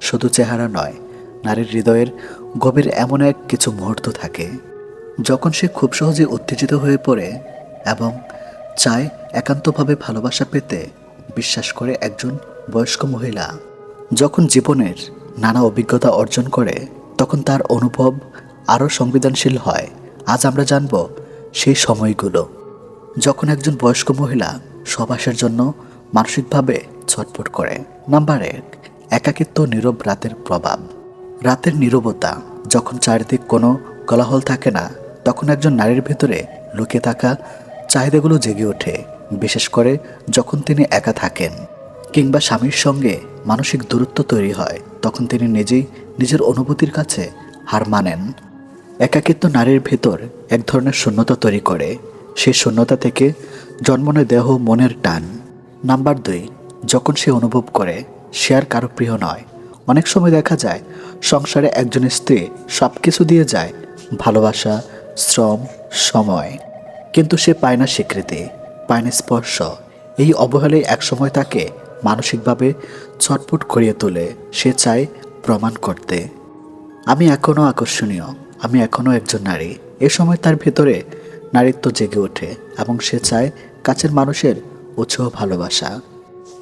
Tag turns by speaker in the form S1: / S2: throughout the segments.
S1: শুধু চেহারা নয়, নারীর হৃদয়ের গভীর এমন এক কিছু মুহূর্ত থাকে, যখন সে খুব সহজে উত্তেজিত হয়ে পড়ে এবং চায় একান্তভাবে ভালোবাসা পেতে বিশ্বাস করে একজন বয়স্ক মহিলা। যখন জীবনের নানা অভিজ্ঞতা অর্জন করে, তখন তার অনুভব আরও সংবেদনশীল হয়। আজ আমরা জানব সেই সময়গুলো, যখন একজন বয়স্ক মহিলা সবাসের জন্য মানসিকভাবে ছটফট করে। নাম্বার এক একাকিত্ব নীরব রাতের প্রভাব। রাতের নীরবতা, যখন চারিদিক কোনো কলাহল থাকে না, তখন একজন নারীর ভেতরে লুকিয়ে থাকা চাহিদাগুলো জেগে ওঠে, বিশেষ করে যখন তিনি একা থাকেন। কিংবা স্বামীর সঙ্গে মানসিক দূরত্ব তৈরি হয়, তখন তিনি নিজেই নিজের অনুভূতির কাছে হার মানেন। একাকিত্ব নারীর ভেতর এক ধরনের শূন্যতা তৈরি করে সেই শূন্যতা থেকে জন্ম নেয় দেহ মনের টান। নাম্বার দুই, যখন সে অনুভব করে সে আর কারও প্রিয় নয়। অনেক সময় দেখা যায়, সংসারে একজনের স্ত্রী সব কিছু দিয়ে যায়, ভালোবাসা, শ্রম, সময়। কিন্তু সে পায় না স্বীকৃতি, পায় না স্পর্শ। এই অবহেলায় একসময় তাকে মানসিকভাবে ছটফট করিয়ে তোলে, সে চায় প্রমাণ করতে। আমি এখনও আকর্ষণীয়, আমি এখনও একজন নারী। এ সময় তার ভেতরে নারীত্ব জেগে ওঠে এবং সে চায় কাছের মানুষের উৎসাহ ভালোবাসা।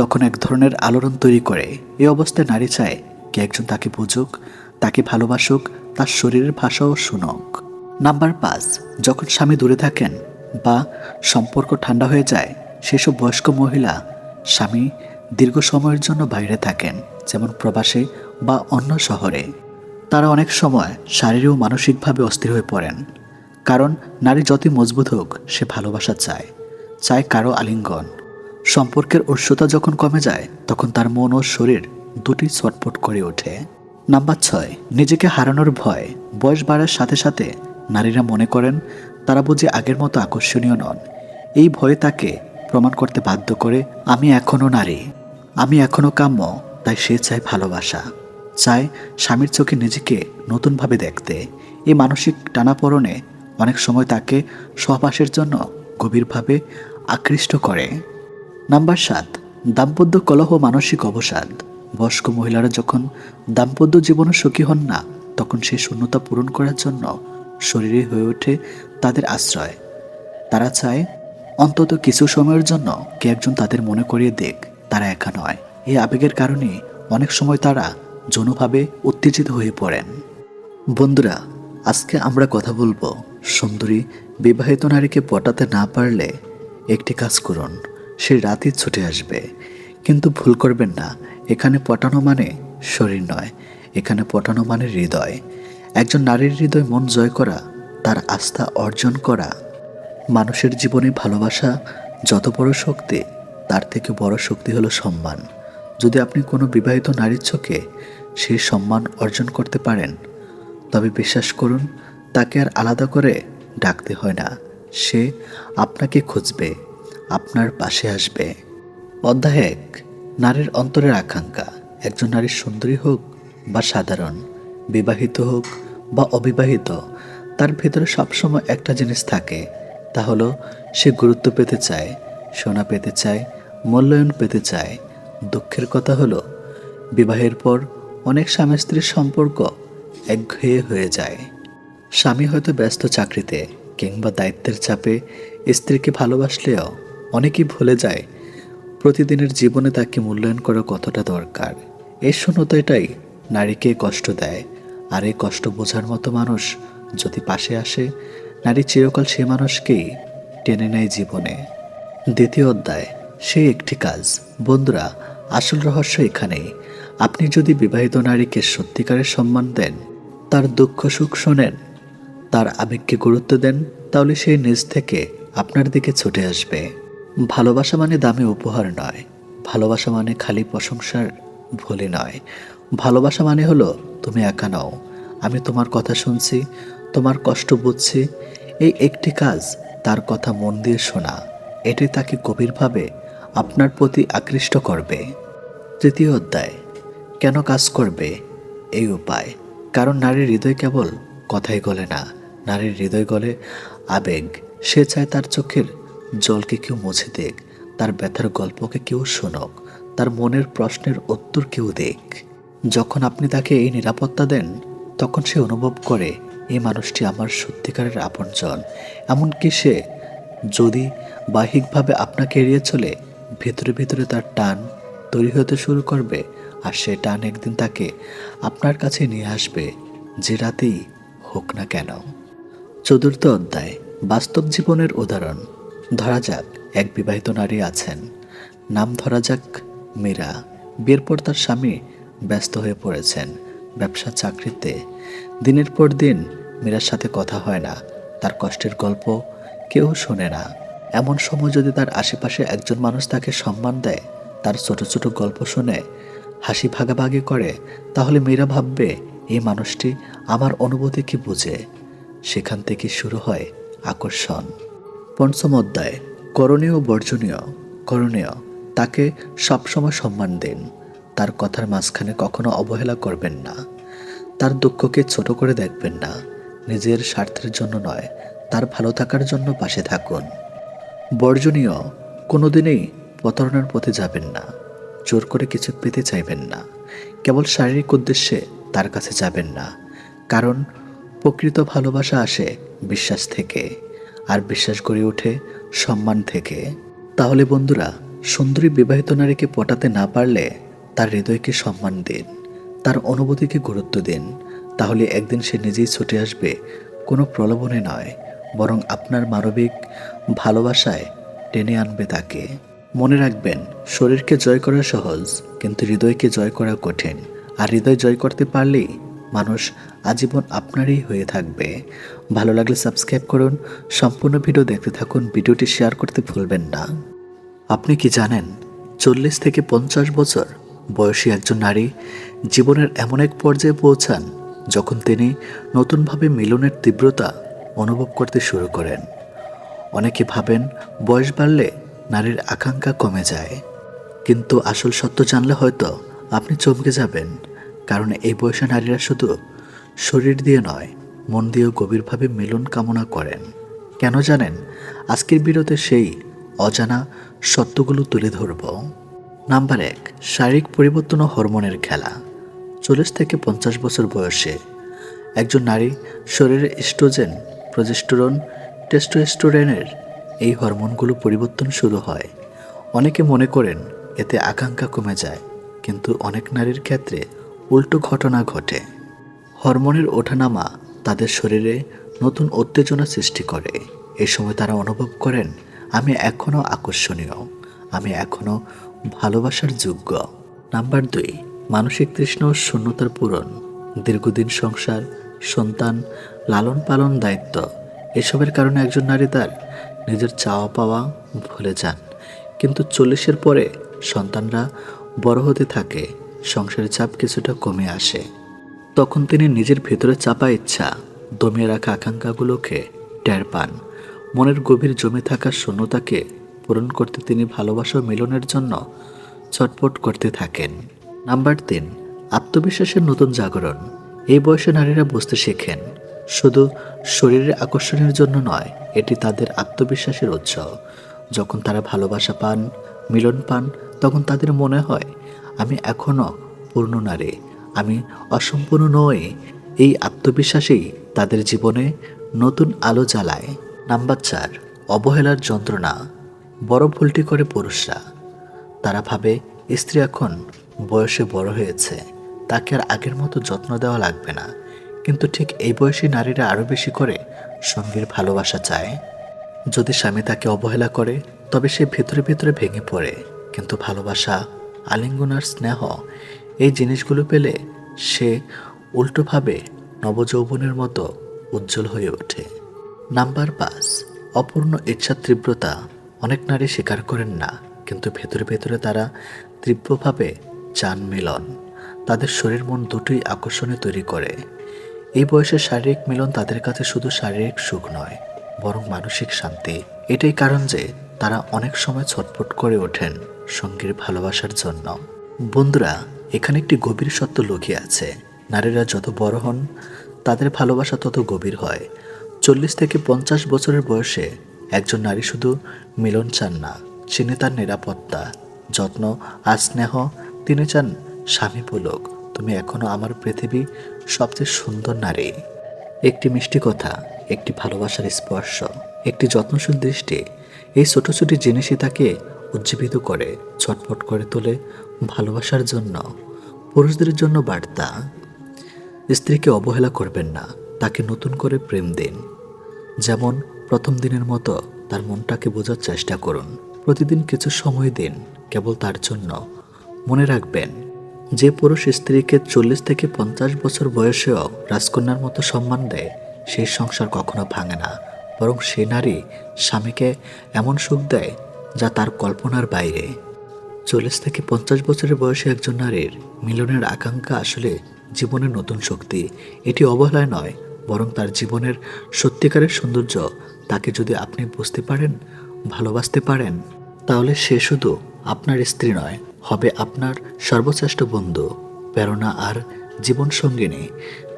S1: তখন এক ধরনের আলোড়ন তৈরি করে। এই অবস্থায় নারী চায় কে একজন তাকে বুঝুক, তাকে ভালোবাসুক, তার শরীরের ভাষাও শুনুক। নাম্বার পাঁচ, যখন স্বামী দূরে থাকেন বা সম্পর্ক ঠান্ডা হয়ে যায়, সেসব বয়স্ক মহিলা স্বামী দীর্ঘ সময়ের জন্য বাইরে থাকেন, যেমন প্রবাসে বা অন্য শহরে। তারা অনেক সময় শারীরিক ও মানসিকভাবে অস্থির হয়ে পড়েন, কারণ নারী যতই মজবুত হোক, সে ভালোবাসা চায় চায় কারও আলিঙ্গন। সম্পর্কের উৎসতা যখন কমে যায়, তখন তার মন ও শরীর দুটি ছটপট করে ওঠে। নাম্বার ছয়, নিজেকে হারানোর ভয়। বয়স বাড়ার সাথে সাথে নারীরা মনে করেন তারা বুঝি আগের মতো আকর্ষণীয় নন। এই ভয়ে তাকে প্রমাণ করতে বাধ্য করে, আমি এখনও নারী। আমি এখনও কাম্য, তাই সে চায় ভালোবাসা। চায় স্বামীর চোখে নিজেকে নতুনভাবে দেখতে। এই মানসিক টানাপড়নে অনেক সময় তাকে সহবাসের জন্য গভীরভাবে আকৃষ্ট করে। নাম্বার সাত, দাম্পত্য কলহ মানসিক অবসাদ। বয়স্ক মহিলারা যখন দাম্পত্য জীবনে সুখী হন না, তখন সেই শূন্যতা পূরণ করার জন্য শরীরে হয়ে ওঠে তাদের আশ্রয়। তারা চায় অন্তত কিছু সময়ের জন্য কে একজন তাদের মনে করিয়ে দেখ তারা একা নয়। এই আবেগের কারণে অনেক সময় তারা যৌনভাবে উত্তেজিত হয়ে পড়েন। বন্ধুরা, আজকে আমরা কথা বলব সুন্দরী বিবাহিত নারীকে পটাতে না পারলে একটি কাজ করুন। সে রাতই ছুটে আসবে। কিন্তু ভুল করবেন না, এখানে পটানো মানে শরীর নয়, এখানে পটানো মানে হৃদয়। একজন নারীর হৃদয় মন জয় করা, তার আস্থা অর্জন করা। মানুষের জীবনে ভালোবাসা যত বড় শক্তি, তার থেকে বড় শক্তি হলো সম্মান। যদি আপনি কোনো বিবাহিত নারীর চোখে সেই সম্মান অর্জন করতে পারেন, তবে বিশ্বাস করুন, তাকে আর আলাদা করে ডাকতে হয় না। সে আপনাকে খুঁজবে। আপনার পাশে আসবে। অধ্যায় এক নারীর অন্তরের আকাঙ্ক্ষা। একজন নারীর সুন্দরী হোক বা সাধারণ, বিবাহিত হোক বা অবিবাহিত, তার ভেতরে সবসময় একটা জিনিস থাকে। তা হলো, সে গুরুত্ব পেতে চায়, সোনা পেতে চায়, মূল্যায়ন পেতে চায়। দুঃখের কথা হলো, বিবাহের পর অনেক স্বামী স্ত্রীর সম্পর্ক একঘেয়ে হয়ে যায়। স্বামী হয়তো ব্যস্ত চাকরিতে কিংবা দায়িত্বের চাপে স্ত্রীকে ভালোবাসলেও অনেকেই ভুলে যায়, প্রতিদিনের জীবনে তাকে মূল্যায়ন করা কতটা দরকার। এই শূন্যতাটাই নারীকে কষ্ট দেয়। আর এই কষ্ট বোঝার মতো মানুষ যদি পাশে আসে, নারী চিরকাল সে মানুষকেই টেনে নেয় জীবনে। দ্বিতীয় অধ্যায় সেই একটি কাজ। বন্ধুরা, আসল রহস্য এখানেই। আপনি যদি বিবাহিত নারীকে সত্যিকারের সম্মান দেন, তার দুঃখ সুখ শোনেন, তার আবেগকে গুরুত্ব দেন, তাহলে সে নিজ থেকে আপনার দিকে ছুটে আসবে। ভালোবাসা মানে দামি উপহার নয়। ভালোবাসা মানে খালি প্রশংসার ভুলে নয়। ভালোবাসা মানে হলো, তুমি একা নাও। আমি তোমার কথা শুনছি, তোমার কষ্ট বুঝছি। এই একটি কাজ তার কথা মন দিয়ে শোনা। এটি তাকে গভীরভাবে আপনার প্রতি আকৃষ্ট করবে। তৃতীয় অধ্যায়, কেন কাজ করবে? এই উপায়, কারণ নারীর হৃদয় কেবল কথাই গলে না। নারীর হৃদয় গলে আবেগ। সে চায় তার চোখের জলকে কেউ মুছে দেখ, তার ব্যথার গল্পকে কেউ শোনক, তার মনের প্রশ্নের উত্তর কেউ দেখ। যখন আপনি তাকে এই নিরাপত্তা দেন, তখন সে অনুভব করে এই মানুষটি আমার সত্যিকারের আপনজন। এমনকি সে, যদি বাহ্যিকভাবে আপনাকে এড়িয়ে চলে, ভেতরে ভেতরে তার টান তৈরি হতে শুরু করবে, আর সে টান একদিন তাকে আপনার কাছে নিয়ে আসবে, যে রাতেই হোক না কেন। চতুর্থ অধ্যায়, বাস্তব জীবনের উদাহরণ। ধরা যাক, এক বিবাহিত নারী আছেন। নাম ধরা যাক মীরা। বিয়ের পর তার স্বামী ব্যস্ত হয়ে পড়েছেন ব্যবসা চাকরিতে। দিনের পর দিন মীরার সাথে কথা হয় না, তার কষ্টের গল্প কেউ শোনে না। এমন সময় যদি তার আশেপাশে একজন মানুষ তাকে সম্মান দেয়, তার ছোট ছোট গল্প শুনে হাসি ভাগাভাগি করে, তাহলে মীরা ভাববে এই মানুষটি আমার অনুভূতি কি বুঝে? সেখান থেকে শুরু হয় আকর্ষণ। পঞ্চম অধ্যায় করণীয় বর্জনীয়। করণীয়, তাকে সবসময় সম্মান দিন। তার কথার মাঝখানে কখনো অবহেলা করবেন না। তার দুঃখকে ছোট করে দেখবেন না। নিজের স্বার্থের জন্য নয়, তার ভালো থাকার জন্য পাশে থাকুন। বর্জনীয়, কোনোদিনই প্রতারণার পথে যাবেন না। জোর করে কিছু পেতে চাইবেন না। কেবল শারীরিক উদ্দেশ্যে তার কাছে যাবেন না। কারণ প্রকৃত ভালোবাসা আসে বিশ্বাস থেকে। আর বিশ্বাস গড়ে ওঠে সম্মান থেকে। তাহলে বন্ধুরা, সুন্দরী বিবাহিত নারীকে পটাতে না পারলে তার হৃদয়কে সম্মান দিন, তার অনুভূতিকে গুরুত্ব দিন। তাহলে একদিন সে নিজেই ছুটে আসবে, কোনো প্রলোভনে নয়, বরং আপনার মানবিক ভালোবাসায় টেনে আনবে তাকে। মনে রাখবেন, শরীরকে জয় করা সহজ, কিন্তু হৃদয়কে জয় করা কঠিন। আর হৃদয় জয় করতে পারলেই মানুষ আজীবন আপনারই হয়ে থাকবে। ভালো লাগলে সাবস্ক্রাইব করুন, সম্পূর্ণ ভিডিও দেখতে থাকুন, ভিডিওটি শেয়ার করতে ভুলবেন না। আপনি কি জানেন, চল্লিশ থেকে পঞ্চাশ বছর বয়সী একজন নারী জীবনের এমন এক পর্যায়ে পৌঁছান যখন তিনি নতুনভাবে মিলনের তীব্রতা অনুভব করতে শুরু করেন। অনেকে ভাবেন, বয়স বাড়লে নারীর আকাঙ্ক্ষা কমে যায়। কিন্তু আসল সত্য জানলে হয়তো আপনি চমকে যাবেন। কারণ এই বয়সে নারীরা শুধু শরীর দিয়ে নয়, মন দিয়েও গভীরভাবে মিলন কামনা করেন। কেন জানেন? আজকের বিরতে সেই অজানা সত্যগুলো তুলে ধরব। নাম্বার এক, শারীরিক পরিবর্তন ও হরমোনের খেলা। চল্লিশ থেকে পঞ্চাশ বছর বয়সে একজন নারী শরীরে স্ট্রোজেন প্রজেস্টোরন, টেস্টোস্টোরেনের এই হরমোনগুলো পরিবর্তন শুরু হয়। অনেকে মনে করেন এতে আকাঙ্ক্ষা কমে যায়, কিন্তু অনেক নারীর ক্ষেত্রে উল্টো ঘটনা ঘটে। হরমোনের ওঠানামা তাদের শরীরে নতুন উত্তেজনা সৃষ্টি করে। এই সময় তারা অনুভব করেন, আমি এখনও আকর্ষণীয়। আমি এখনও ভালোবাসার যোগ্য। নাম্বার দুই, মানসিক তৃষ্ণ শূন্যতার পূরণ। দীর্ঘদিন সংসার, সন্তান, লালন পালন, দায়িত্ব, এসবের কারণে একজন নারী তার নিজের চাওয়া পাওয়া ভুলে যান। কিন্তু চল্লিশের পরে সন্তানরা বড় হতে থাকে। সংসারের চাপ কিছুটা কমে আসে। তখন তিনি নিজের ভেতরে চাপা ইচ্ছা, দমিয়ে রাখা আকাঙ্ক্ষাগুলোকে টের পান। মনের গভীর জমে থাকা শূন্যতাকে পূরণ করতে তিনি ভালোবাসা মিলনের জন্য ছটপট করতে থাকেন। নাম্বার তিন, আত্মবিশ্বাসের নতুন জাগরণ। এই বয়সে নারীরা বুঝতে শেখেন, শুধু শরীরের আকর্ষণের জন্য নয়, এটি তাদের আত্মবিশ্বাসের উৎস। যখন তারা ভালোবাসা পান, মিলন পান, তখন তাদের মনে হয় আমি এখনও পূর্ণ নারী আমি অসম্পূর্ণ নই। এই আত্মবিশ্বাসেই তাদের জীবনে নতুন আলো জ্বালায়। নাম্বার চার, অবহেলার যন্ত্রণা। বড় ভুলটি করে পুরুষরা। তারা ভাবে স্ত্রী এখন বয়সে বড় হয়েছে। তাকে আর আগের মতো যত্ন দেওয়া লাগবে না। কিন্তু ঠিক এই বয়সী নারীরা আরও বেশি করে সঙ্গীর ভালোবাসা চায়। যদি স্বামী তাকে অবহেলা করে, তবে সে ভেতরে ভেতরে ভেঙে পড়ে। কিন্তু ভালোবাসা আলিঙ্গন আর স্নেহ, এই জিনিসগুলো পেলে সে উল্টোভাবে নবযৌবনের মতো উজ্জ্বল হয়ে ওঠে। নাম্বার পাঁচ, অপূর্ণ ইচ্ছার তীব্রতা। অনেক নারী স্বীকার করেন না, কিন্তু ভেতরে ভেতরে তারা তীব্রভাবে চান মিলন। তাদের শরীর মন দুটোই আকর্ষণে তৈরি করে। এই বয়সে শারীরিক মিলন তাদের কাছে শুধু শারীরিক সুখ নয়, বরং মানসিক শান্তি। এটাই কারণ যে তারা অনেক সময় ছটফট করে ওঠেন। সঙ্গীর ভালোবাসার জন্য। বন্ধুরা, এখানে একটি গভীর সত্য লুকিয়ে আছে। নারীরা যত বড় হন, তাদের ভালোবাসা তত গভীর হয়। চল্লিশ থেকে পঞ্চাশ বছরের বয়সে একজন নারী শুধু মিলন চান না, চিনে তার নিরাপত্তা, যত্ন আর স্নেহ। তিনি চান, স্বামী বলুক, তুমি এখনও আমার পৃথিবী সবচেয়ে সুন্দর নারী। একটি মিষ্টি কথা, একটি ভালোবাসার স্পর্শ, একটি যত্নশীল দৃষ্টি, এই ছোট ছোট জিনিসই তাকে উজ্জীবিত করে, ছটফট করে তোলে ভালোবাসার জন্য, পুরুষদের জন্য বার্তা। স্ত্রীকে অবহেলা করবেন না, তাকে নতুন করে প্রেম দিন। যেমন প্রথম দিনের মতো তার মনটাকে বোঝার চেষ্টা করুন। প্রতিদিন কিছু সময় দিন, কেবল তার জন্য। মনে রাখবেন, যে পুরুষ স্ত্রীকে চল্লিশ থেকে পঞ্চাশ বছর বয়সেও রাজকন্যার মতো সম্মান দেয়, সেই সংসার কখনো ভাঙে না। বরং সে নারী স্বামীকে এমন সুখ দেয় যা তার কল্পনার বাইরে। চল্লিশ থেকে পঞ্চাশ বছরের বয়সে একজন নারীর মিলনের আকাঙ্ক্ষা আসলে জীবনের নতুন শক্তি। এটি অবহেলায় নয়, বরং তার জীবনের সত্যিকারের সৌন্দর্য তাকে যদি আপনি বুঝতে পারেন, ভালোবাসতে পারেন, তাহলে সে শুধু আপনার স্ত্রী নয়, হবে আপনার সর্বশ্রেষ্ঠ বন্ধু, প্রেরণা আর জীবন সঙ্গিনী।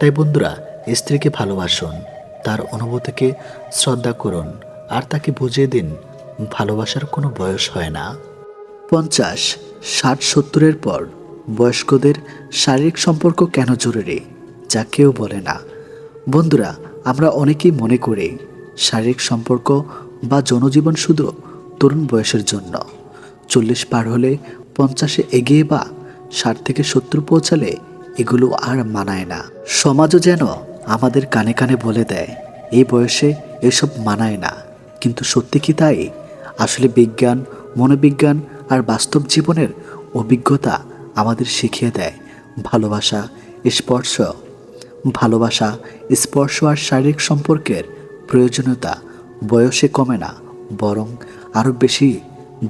S1: তাই বন্ধুরা, স্ত্রীকে ভালোবাসুন, তার অনুভূতিকে শ্রদ্ধা করুন, আর তাকে বুঝিয়ে দিন ভালোবাসার কোনো বয়স হয় না। পঞ্চাশ, ষাট, সত্তরের পর বয়স্কদের শারীরিক সম্পর্ক কেন জরুরি, যা কেউ বলে না। বন্ধুরা, আমরা অনেকেই মনে করি শারীরিক সম্পর্ক বা জনজীবন শুধু তরুণ বয়সের জন্য। চল্লিশ পার হলে পঞ্চাশে এগিয়ে বা ষাট থেকে সত্তর পৌঁছালে এগুলো আর মানায় না। সমাজও যেন আমাদের কানে কানে বলে দেয়, এই বয়সে এসব মানায় না। কিন্তু সত্যি কি তাই? আসলে বিজ্ঞান, মনোবিজ্ঞান আর বাস্তব জীবনের অভিজ্ঞতা আমাদের শিখিয়ে দেয়। ভালোবাসা, স্পর্শ। ভালোবাসা, স্পর্শ আর শারীরিক সম্পর্কের প্রয়োজনীয়তা বয়সে কমে না, বরং আরও বেশি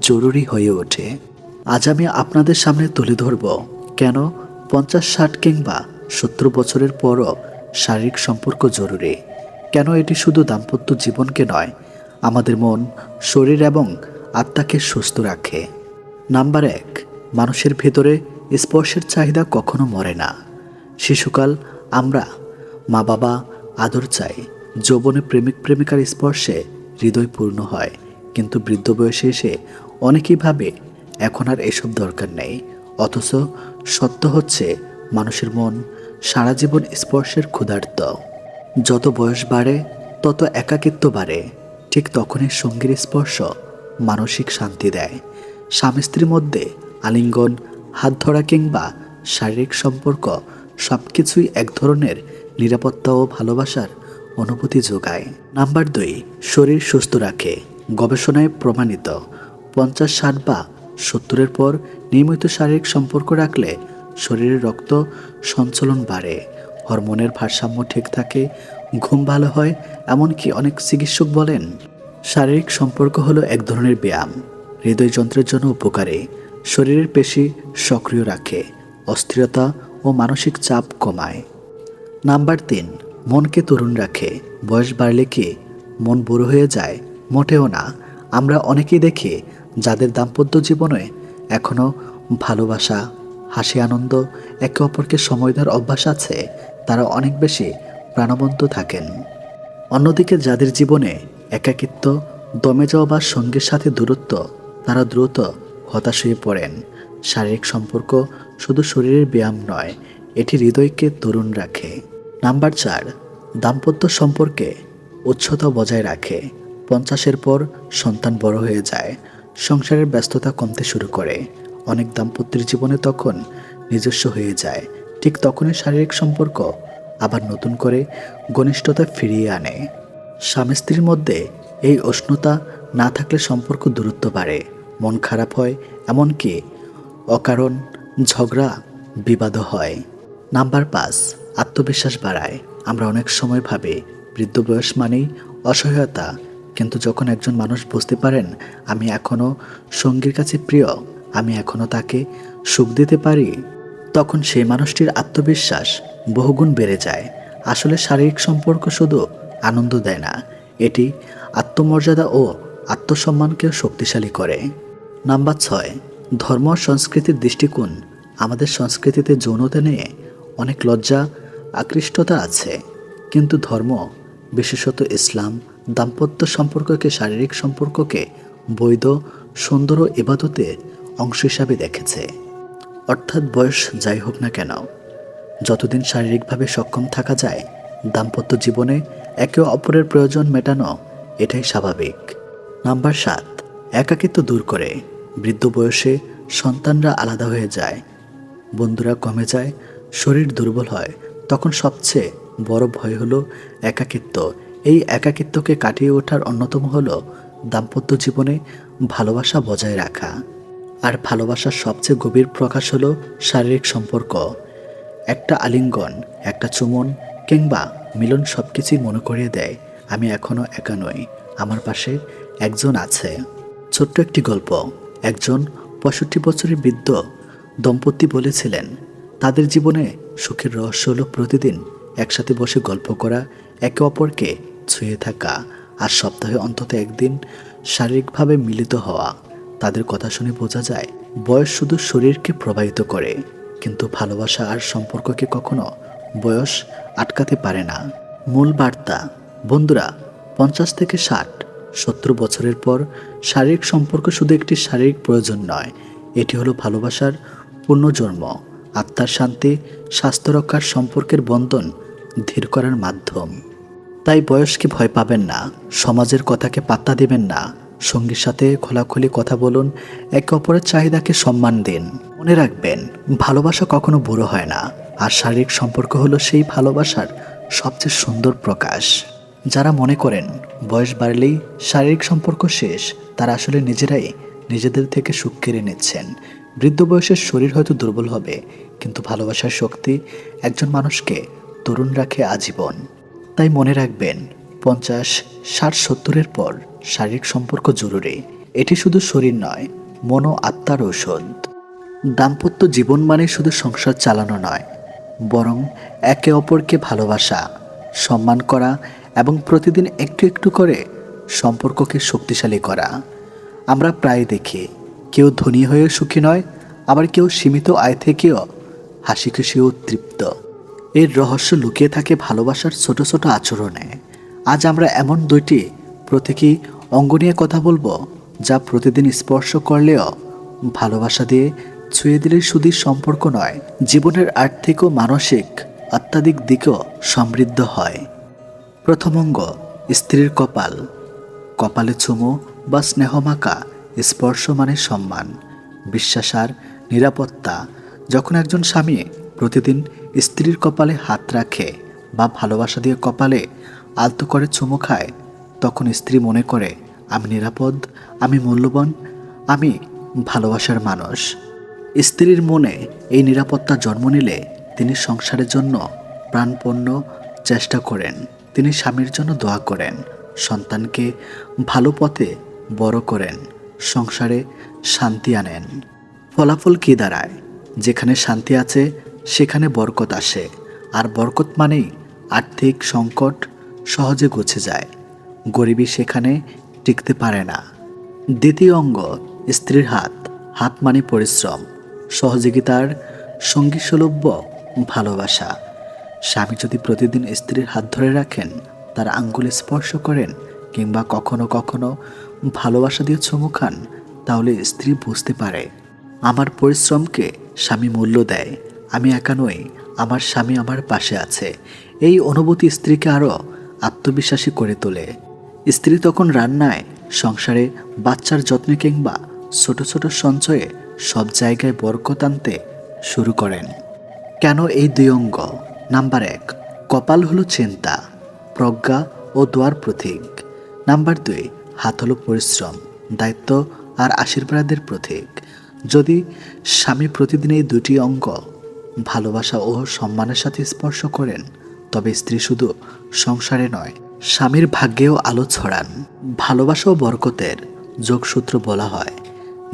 S1: জরুরি হয়ে ওঠে। আজ আমি আপনাদের সামনে তুলে ধরব, কেন পঞ্চাশ, ষাট কিংবা সত্তর বছরের পরও শারীরিক সম্পর্ক জরুরি? কেন এটি শুধু দাম্পত্য জীবনকে নয় আমাদের মন, শরীর এবং আত্মাকে সুস্থ রাখে। নাম্বার এক, মানুষের ভেতরে স্পর্শের চাহিদা কখনো মরে না। শিশুকাল আমরা মা বাবা আদর চাই। যৌবনে প্রেমিক প্রেমিকার স্পর্শে হৃদয় পূর্ণ হয়। কিন্তু বৃদ্ধ বয়সে এসে অনেকেই ভাবে, এখন আর এসব দরকার নেই। অথচ সত্য হচ্ছে, মানুষের মন সারা জীবন স্পর্শের ক্ষুধার্ত। যত বয়স বাড়ে, তত একাকিত্ব বাড়ে। ঠিক তখনই সঙ্গীর স্পর্শ মানসিক শান্তি দেয়। স্বামী স্ত্রীর মধ্যে আলিঙ্গন, হাত ধরা কিংবা শারীরিক সম্পর্ক সব কিছুই এক ধরনের নিরাপত্তা ও ভালোবাসার অনুভূতি যোগায়। নাম্বার দুই, শরীর সুস্থ রাখে। গবেষণায় প্রমাণিত, পঞ্চাশ, ষাট বা সত্তরের পর নিয়মিত শারীরিক সম্পর্ক রাখলে শরীরের রক্ত সঞ্চালন বাড়ে, হরমোনের ভারসাম্য ঠিক থাকে ঘুম ভালো হয়, এমনকি অনেক চিকিৎসক বলেন, শারীরিক সম্পর্ক হলো এক ধরনের ব্যায়াম। হৃদয়যন্ত্রের জন্য উপকারী। শরীরের পেশি সক্রিয় রাখে, অস্থিরতা ও মানসিক চাপ কমায়। নাম্বার তিন, মনকে তরুণ রাখে। বয়স বাড়লে কি মন বুড়ো হয়ে যায়? মোটেও না। আমরা অনেকেই দেখি যাদের দাম্পত্য জীবনে এখনও ভালোবাসা, হাসি, আনন্দ, একে অপরকে সময় দেওয়ার অভ্যাস আছে। তারা অনেক বেশি প্রাণবন্ত থাকেন। অন্যদিকে যাদের জীবনে একাকিত্ব, দমে যাওয়া বা সঙ্গীর সাথে দূরত্ব, তারা দ্রুত হতাশ হয়ে পড়েন। শারীরিক সম্পর্ক শুধু শরীরের ব্যায়াম নয়, এটি হৃদয়কে তরুণ রাখে। নাম্বার চার, দাম্পত্য সম্পর্কে উচ্চতা বজায় রাখে। পঞ্চাশের পর সন্তান বড় হয়ে যায়, সংসারের ব্যস্ততা কমতে শুরু করে। অনেক দাম্পত্যের জীবনে তখন নিজস্ব হয়ে যায়। ঠিক তখনই শারীরিক সম্পর্ক আবার নতুন করে ঘনিষ্ঠতা ফিরিয়ে আনে। স্বামী স্ত্রীর মধ্যে এই উষ্ণতা না থাকলে সম্পর্ক দূরত্ব বাড়ে, মন খারাপ হয়, এমনকি অকারণ ঝগড়া বিবাদও হয়। নাম্বার পাঁচ, আত্মবিশ্বাস বাড়ায়। আমরা অনেক সময় ভাবি, বৃদ্ধ বয়স মানেই অসহায়তা। কিন্তু যখন একজন মানুষ বুঝতে পারেন, আমি এখনও সঙ্গীর কাছে প্রিয়, আমি এখনও তাকে সুখ দিতে পারি তখন সেই মানুষটির আত্মবিশ্বাস বহুগুণ বেড়ে যায়। আসলে শারীরিক সম্পর্ক শুধু আনন্দ দেয় না, এটি আত্মমর্যাদা ও আত্মসম্মানকে শক্তিশালী করে। নাম্বার ছয়, ধর্ম সংস্কৃতির দৃষ্টিকোণ। আমাদের সংস্কৃতিতে যৌনতা নিয়ে অনেক লজ্জা, আকৃষ্টতা আছে। কিন্তু ধর্ম, বিশেষত ইসলাম, দাম্পত্য সম্পর্ককে, শারীরিক সম্পর্ককে বৈধ, সুন্দর ও ইবাদতে অংশ হিসাবে দেখেছে। অর্থাৎ বয়স যাই হোক না কেন, যতদিন শারীরিকভাবে সক্ষম থাকা যায়, দাম্পত্য জীবনে একে অপরের প্রয়োজন মেটানো এটাই স্বাভাবিক। নাম্বার সাত, একাকিত্ব দূর করে। বৃদ্ধ বয়সে সন্তানরা আলাদা হয়ে যায়। বন্ধুরা কমে যায়, শরীর দুর্বল হয়। তখন সবচেয়ে বড় ভয় হলো একাকিত্ব। এই একাকিত্বকে কাটিয়ে ওঠার অন্যতম হলো দাম্পত্য জীবনে ভালোবাসা বজায় রাখা। আর ভালোবাসার সবচেয়ে গভীর প্রকাশ হলো শারীরিক সম্পর্ক। একটা আলিঙ্গন, একটা চুমন কিংবা মিলন সব কিছুই মনে করিয়ে দেয়, আমি এখনও একা নই, আমার পাশে একজন আছে। ছোট্ট একটি গল্প, একজন পঁয়ষট্টি বছরের বৃদ্ধ দম্পতি বলেছিলেন, তাদের জীবনে সুখের রহস্য হলো প্রতিদিন একসাথে বসে গল্প করা, একে অপরকে ছুঁয়ে থাকা, আর সপ্তাহে অন্তত একদিন শারীরিকভাবে মিলিত হওয়া। তাদের কথা শুনে বোঝা যায়, বয়স শুধু শরীরকে প্রভাবিত করে, কিন্তু ভালোবাসা আর সম্পর্ককে কখনো বয়স আটকাতে পারে না। মূল বার্তা, বন্ধুরা, পঞ্চাশ থেকে ষাট, সত্তর বছরের পর শারীরিক সম্পর্ক শুধু একটি শারীরিক প্রয়োজন নয়, এটি হলো ভালোবাসার পুনর্জন্ম, আত্মার শান্তি, স্বাস্থ্য রক্ষার সম্পর্কের বন্ধন ধীর করার মাধ্যম। তাই বয়সকে ভয় পাবেন না, সমাজের কথাকে পাত্তা দেবেন না সঙ্গীর সাথে খোলাখুলি কথা বলুন, একে অপরের চাহিদাকে সম্মান দিন। মনে রাখবেন, ভালোবাসা কখনো বুড়ো হয় না। আর শারীরিক সম্পর্ক হলো সেই ভালোবাসার সবচেয়ে সুন্দর প্রকাশ। যারা মনে করেন, বয়স বাড়লেই শারীরিক সম্পর্ক শেষ, তারা আসলে নিজেরাই নিজেদের থেকে সুখ কেড়ে নিচ্ছেন। বৃদ্ধ বয়সের শরীর হয়তো দুর্বল হবে, কিন্তু ভালোবাসার শক্তি একজন মানুষকে তরুণ রাখে আজীবন। তাই মনে রাখবেন, পঞ্চাশ, ষাট, সত্তরের পর শারীরিক সম্পর্ক জরুরি। এটি শুধু শরীর নয়, মন আত্মার ঔষধ। দাম্পত্য জীবন মানে শুধু সংসার চালানো নয়, বরং একে অপরকে ভালোবাসা, সম্মান করা এবং প্রতিদিন একটু একটু করে সম্পর্ককে শক্তিশালী করা। আমরা প্রায় দেখি, কেউ ধনী হয়ে সুখী নয়, আবার কেউ সীমিত আয় থেকেও হাসি খুশিও তৃপ্ত। এর রহস্য লুকিয়ে থাকে ভালোবাসার ছোট ছোট আচরণে। আজ আমরা এমন দুইটি, প্রতীকী অঙ্গ নিয়ে কথা বলব, যা প্রতিদিন স্পর্শ করলেও ভালোবাসা দিয়ে ছুঁয়ে দিলে শুধু সম্পর্ক নয়, জীবনের আর্থিক ও মানসিক অত্যাধিক দিকও সমৃদ্ধ হয়। প্রথম অঙ্গ, স্ত্রীর কপাল। কপালে চুমু বা স্নেহমাকা স্পর্শ মানে সম্মান, বিশ্বাস আর নিরাপত্তা। যখন একজন স্বামী প্রতিদিন স্ত্রীর কপালে হাত রাখে বা ভালোবাসা দিয়ে কপালে আলতো করে চুমু খায় তখন স্ত্রী মনে করে, আমি নিরাপদ, আমি মূল্যবান, আমি ভালোবাসার মানুষ। স্ত্রীর মনে এই নিরাপত্তা জন্ম নিলে তিনি সংসারের জন্য প্রাণপণ্য চেষ্টা করেন। তিনি স্বামীর জন্য দোয়া করেন, সন্তানকে ভালো পথে বড় করেন, সংসারে শান্তি আনেন। ফলাফল কী দাঁড়ায়? যেখানে শান্তি আছে, সেখানে বরকত আসে। আর বরকত মানেই আর্থিক সংকট সহজে গুছে যায়। গরিবী সেখানে টিকতে পারে না। দ্বিতীয় অঙ্গ, স্ত্রীর হাত হাত মানে পরিশ্রম, সহযোগিতার সঙ্গী সুলভ্য ভালোবাসা। স্বামী যদি প্রতিদিন স্ত্রীর হাত ধরে রাখেন, তার আঙ্গুলে স্পর্শ করেন কিংবা কখনো কখনো ভালোবাসা দিয়ে চুমু খান, তাহলে স্ত্রী বুঝতে পারে, আমার পরিশ্রমকে স্বামী মূল্য দেয়, আমি একা নই, আমার স্বামী আমার পাশে আছে। এই অনুভূতি স্ত্রীকে আরও আত্মবিশ্বাসী করে তোলে। স্ত্রী তখন রান্নায়, সংসারে বাচ্চার যত্নে কিংবা ছোট ছোট সঞ্চয়ে সব জায়গায় বরকত আনতে শুরু করেন। কেন এই দুই অঙ্গ? নাম্বার এক, কপাল হলো চিন্তা, প্রজ্ঞা ও দোয়ার প্রতীক। নাম্বার দুই, হাত হলো পরিশ্রম, দায়িত্ব আর আশীর্বাদের প্রতীক। যদি স্বামী প্রতিদিন এই দুটি অঙ্গ ভালোবাসা ও সম্মানের সাথে স্পর্শ করেন, তবে স্ত্রী শুধু সংসারে নয় স্বামীর ভাগ্যেও আলো ছড়ান। ভালোবাসা ও বরকতের যোগসূত্র বলা হয়।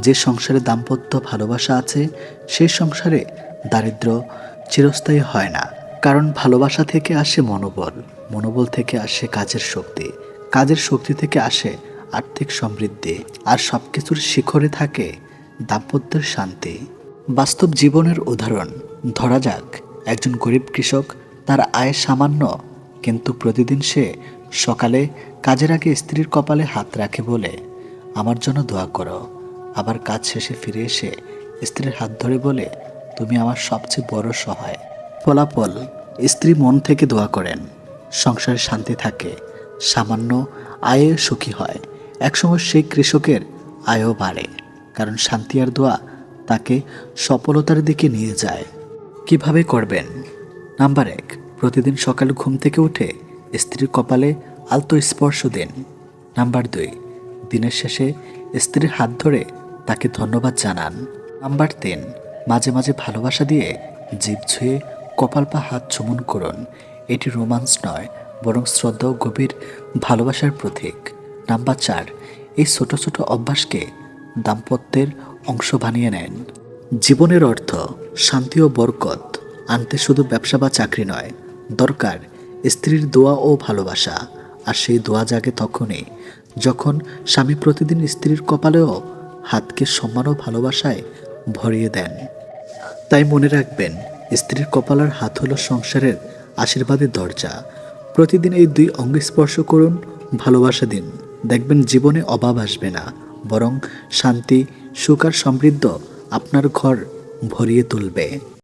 S1: যে সংসারে দাম্পত্য ভালোবাসা আছে সেই সংসারে দারিদ্র্য চিরস্থায়ী হয় না। কারণ ভালোবাসা থেকে আসে মনোবল। মনোবল থেকে আসে কাজের শক্তি। কাজের শক্তি থেকে আসে আর্থিক সমৃদ্ধি। আর সব কিছুর শিখরে থাকে দাম্পত্যের শান্তি। বাস্তব জীবনের উদাহরণ, ধরা যাক, একজন গরিব কৃষক, তার আয় সামান্য, কিন্তু প্রতিদিন সে সকালে কাজের আগে স্ত্রীর কপালে হাত রাখে বলে, আমার জন্য দোয়া করো। আবার কাজ শেষে ফিরে এসে স্ত্রীর হাত ধরে বলে, তুমি আমার সবচেয়ে বড় সহায়। ফলাফল, স্ত্রী মন থেকে দোয়া করেন। সংসারে শান্তি থাকে, সামান্য আয়ে সুখী হয়। একসময় সেই কৃষকের আয়ও বাড়ে, কারণ শান্তি আর দোয়া তাকে সফলতার দিকে নিয়ে যায়। কীভাবে করবেন? নাম্বার এক, প্রতিদিন সকালে ঘুম থেকে উঠে স্ত্রীর কপালে আলতো স্পর্শ দিন। নাম্বার দুই, দিনের শেষে স্ত্রীর হাত ধরে তাকে ধন্যবাদ জানান। নাম্বার তিন, মাঝে মাঝে ভালোবাসা দিয়ে জীব ছুঁয়ে কপাল পা হাত চুমন করুন। এটি রোমান্স নয়, বরং শ্রদ্ধা ও গভীর ভালোবাসার প্রতীক। নাম্বার চার, এই ছোট ছোট অভ্যাসকে দাম্পত্যের অংশ বানিয়ে নেন। জীবনের অর্থ শান্তি ও বরকত। আনতে শুধু ব্যবসা বা চাকরি নয়, দরকার স্ত্রীর দোয়া ও ভালোবাসা। আর সেই দোয়া জাগে তখনই যখন স্বামী প্রতিদিন স্ত্রীর কপালেও হাতকে সম্মান ও ভালোবাসায় ভরিয়ে দেন। তাই মনে রাখবেন, স্ত্রীর কপালের হাত হলো সংসারের আশীর্বাদের দরজা। প্রতিদিন এই দুই অঙ্গ স্পর্শ করুন, ভালোবাসা দিন। দেখবেন জীবনে অভাব আসবে না, বরং শান্তি, সুখ আর সমৃদ্ধ আপনার ঘর ভরিয়ে তুলবে।